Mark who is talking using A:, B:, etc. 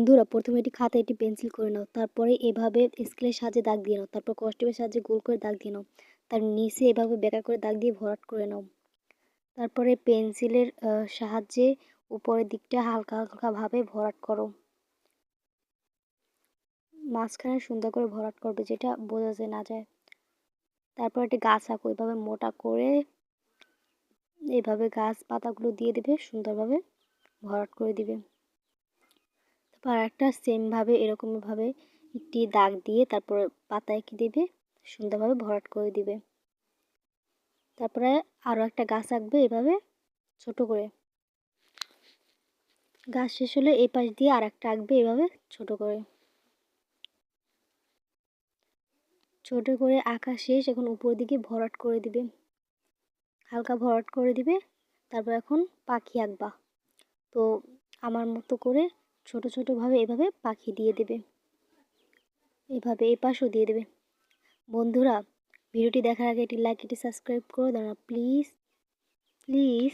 A: বন্ধুরা, প্রথমে এটি খাতা এটি পেন্সিল করে নাও, তারপরে এভাবে স্কেলের সাহায্যে দাগ দিয়ে নাও, তারপর কস্টিউমের সাহায্যে গোল করে দাগ দিয়ে নাও, তার নিচে এভাবে বেঁকা করে দাগ দিয়ে ভরাট করে নাও, তারপরে পেন্সিলের সাহায্যে উপরের দিকটা হালকা হালকাভাবে ভরাট করো, মাঝখানে সুন্দর করে ভরাট করবে যেটা বোঝা যায় না যায়, তারপর একটি গাছ আঁকো, এভাবে মোটা করে এভাবে গাছ পাতাগুলো দিয়ে দেবে, সুন্দরভাবে ভরাট করে দিবে। একটা সেমভাবে এরকমভাবে একটি দাগ দিয়ে তারপর পাতা এঁকে দেবে? সুন্দরভাবে ভরাট করে দিবে। তারপরে আরও একটা গাছ আঁকবে এভাবে, ছোট করে। গাছ শেষ হলে এই পাশ দিয়ে আর একটা আঁকবে এভাবে, ছোট করে। ছোট করে আঁকা শেষ, এখন উপর দিকে ভরাট করে দিবে। হালকা ভরাট করে দিবে, তারপর এখন পাখি আঁকবা। তো আমার মতো করে ছোট ছোটোভাবে এভাবে পাখি দিয়ে দেবে। এভাবে এ পাশও দিয়ে দেবে। বন্ধুরা, ভিডিওটি দেখার আগে এটি লাইক এটি সাবস্ক্রাইব করে। না প্লিজ প্লিজ